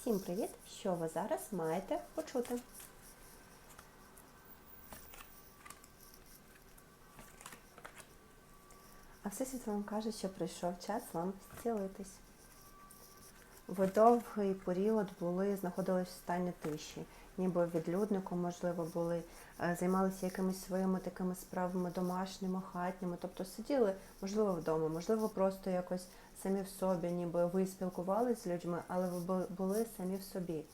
Всім привіт! Що ви зараз маєте почути? А Всесвіт вам каже, що прийшов час вам зцілитись. Ви довгий період були, знаходились в стані тиші, ніби відлюдником, можливо, були, е, займалися якимись своїми такими справами домашніми, хатніми, тобто сиділи, можливо, вдома, можливо, просто якось самі в собі, ніби ви спілкувалися з людьми, але ви були самі в собі.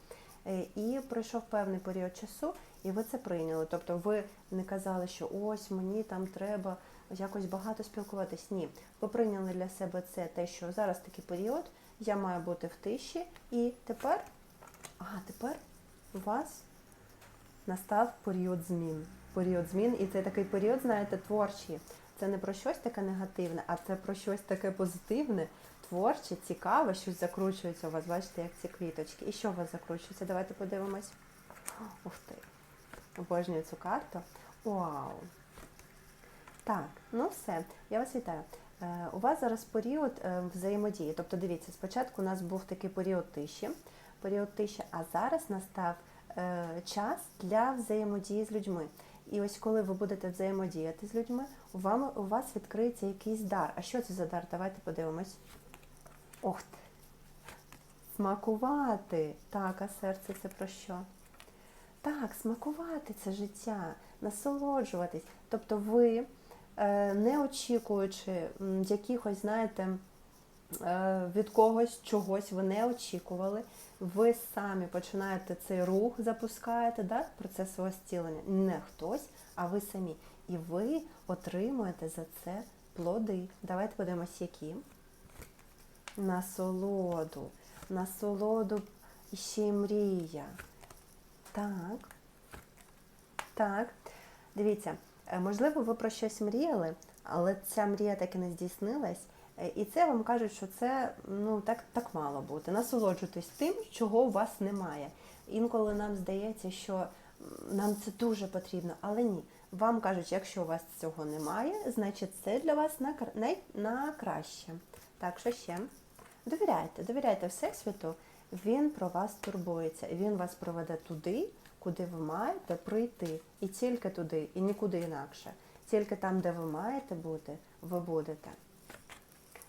Е, І пройшов певний період часу, і ви це прийняли. Тобто ви не казали, що ось мені там треба якось багато спілкуватись. Ні, ви прийняли для себе це те, що зараз такий період, я маю бути в тиші, і тепер, ага, тепер у вас настав період змін. Період змін, і це такий період, знаєте, творчий. Це не про щось таке негативне, а це про щось таке позитивне, творче, цікаве, щось закручується у вас, бачите, як ці квіточки. І що у вас закручується? Давайте подивимось. Ух ти. Обожнюю цю карту. Вау! Так, ну все, я вас вітаю. Е, у вас зараз період е, взаємодії. Тобто, дивіться, спочатку у нас був такий період тиші, період тиші, а зараз настав е, час для взаємодії з людьми. І ось коли ви будете взаємодіяти з людьми, у, вам, у вас відкриється якийсь дар. А що це за дар? Давайте подивимось. Ох! Смакувати. Так, а серце це про що? Так, смакувати це життя, насолоджуватись. Тобто ви, е, не очікуючи якихось, знаєте, від когось чогось ви не очікували, ви самі починаєте цей рух, запускаєте, да, процес свого зцілення. Не хтось, а ви самі. І ви отримуєте за це плоди. Давайте подивимось, які. Насолоду. Насолоду ще й мрія. Так. Так. Дивіться, е, можливо, ви про щось мріяли, але ця мрія так і не здійснилась. Е, І це вам кажуть, що це ну так, так мало бути. Насолоджуйтесь тим, чого у вас немає. Інколи нам здається, що нам це дуже потрібно, але ні. Вам кажуть, якщо у вас цього немає, значить це для вас на, най- на краще. Так, що ще? Довіряйте, довіряйте Всесвіту, він про вас турбується, він вас проведе туди, куди ви маєте прийти. І тільки туди, і нікуди інакше. Тільки там, де ви маєте бути, ви будете.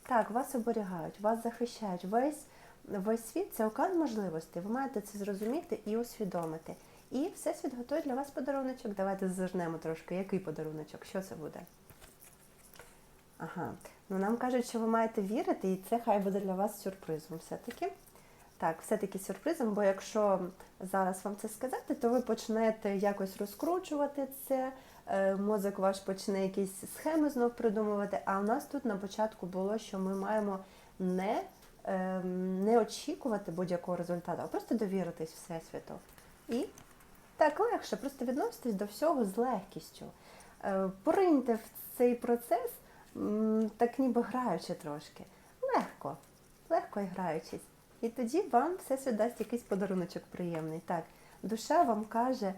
Так, вас оберігають, вас захищають. Весь, весь світ це океан можливостей. Ви маєте це зрозуміти і усвідомити. І Всесвіт готує для вас подаруночок. Давайте зажнемо трошки. Який подаруночок? Що це буде? Ага. Ну нам кажуть, що ви маєте вірити, і це хай буде для вас сюрпризом все-таки. Так, все-таки сюрпризом, бо якщо зараз вам це сказати, то ви почнете якось розкручувати це, мозок ваш почне якісь схеми знов придумувати. А у нас тут на початку було, що ми маємо не, е, не очікувати будь-якого результату, а просто довіритись Всесвіту. І так легше, просто відноситись до всього з легкістю. Е, Пориньте в цей процес, так ніби граючи трошки. Легко, легко і граючись. І тоді вам все дасть якийсь подаруночок приємний. Так, душа вам каже,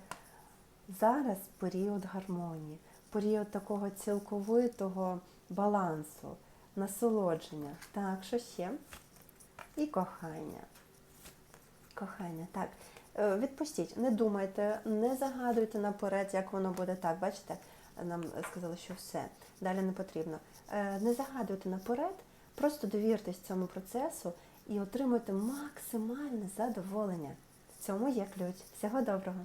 зараз період гармонії, період такого цілковитого балансу, насолодження. Так, що ще? І кохання. Кохання, так. Е, Відпустіть, не думайте, не загадуйте наперед, як воно буде так. Бачите, нам сказали, що все, далі не потрібно. Е, Не загадуйте наперед, просто довіртесь цьому процесу і отримуйте максимальне задоволення. В цьому є ключ. Всього доброго!